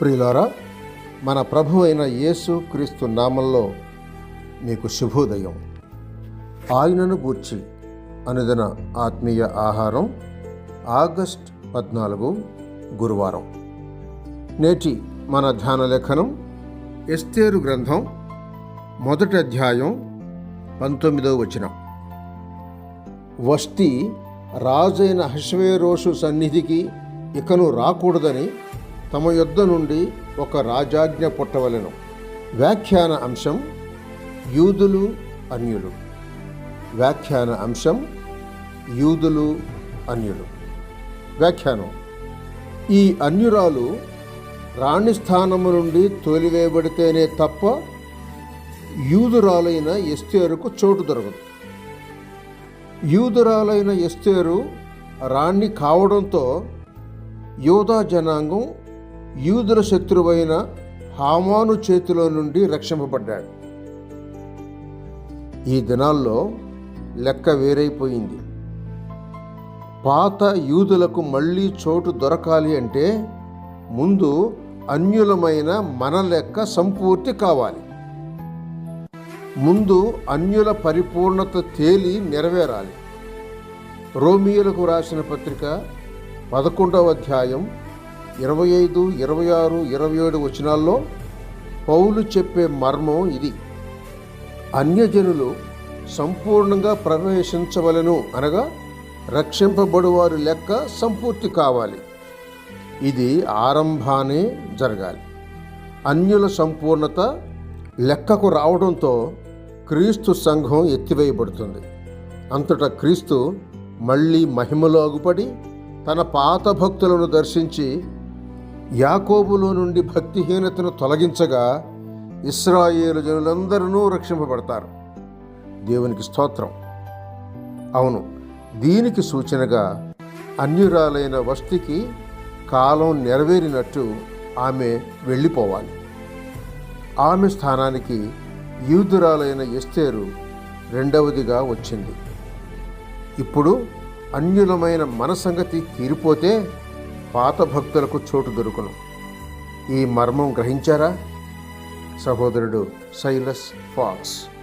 ప్రియులారా మన ప్రభు అయిన యేసు క్రీస్తు నామంలో మీకు శుభోదయం. ఆయనను గూర్చి అనుదిన ఆత్మీయ ఆహారం ఆగస్ట్ పద్నాలుగు గురువారం. నేటి మన ధ్యాన లేఖనం ఎస్తేరు గ్రంథం మొదటి అధ్యాయం పంతొమ్మిదో వచనం. వస్తి రాజైన హశ్వేరోషు సన్నిధికి ఇకను రాకూడదని తమ యొద్ద నుండి ఒక రాజాజ్ఞ పుట్టవలెను. వ్యాఖ్యాన అంశం యూదులు అన్యులు. వ్యాఖ్యాన అంశం యూదులు అన్యులు. వ్యాఖ్యానం ఈ అన్యురాలు రాణి స్థానము నుండి తోలివేయబడితేనే తప్ప యూదురాలైన ఎస్తేరుకు చోటు దొరకదు. యూదురాలైన ఎస్తేరు రాణి కావడంతో యోధా జనాంగం యూదుల శత్రువైన హామాను చేతిలో నుండి రక్షింపబడ్డాడు. ఈ దినాల్లో లెక్క వేరైపోయింది. పాత యూదులకు మళ్ళీ చోటు దొరకాలి అంటే ముందు అన్యులమైన మన లెక్క సంపూర్తి కావాలి. ముందు అన్యుల పరిపూర్ణత తేలి నెరవేరాలి. రోమియోలకు రాసిన పత్రిక పదకొండవ అధ్యాయం ఇరవై ఐదు ఇరవై ఆరు ఇరవై ఏడు వచనాల్లో పౌలు చెప్పే మర్మం ఇది. అన్యజనులు సంపూర్ణంగా ప్రవేశించవలను అనగా రక్షింపబడువారి లెక్క సంపూర్తి కావాలి. ఇది ఆరంభానే జరగాలి. అన్యుల సంపూర్ణత లెక్కకు రావడంతో క్రీస్తు సంఘం ఎత్తివేయబడుతుంది. అంతటా క్రీస్తు మళ్ళీ మహిమలో అగుపడి తన పాత భక్తులను దర్శించి యాకోబులో నుండి భక్తిహీనతను తొలగించగా ఇస్రాయేలు జనులందరూ రక్షింపబడతారు. దేవునికి స్తోత్రం. అవును దీనికి సూచనగా అన్యురాలైన వస్తికి కాలం నెరవేరినట్టు ఆమె వెళ్ళిపోవాలి. ఆమె స్థానానికి యూదురాలైన ఎస్తేరు రెండవదిగా వచ్చింది. ఇప్పుడు అన్యులమైన మన సంగతి తీరిపోతే పాత భక్తులకు చోటు దొరుకును. ఈ మర్మం గ్రహించారా? సహోదరుడు సైలస్ ఫాక్స్.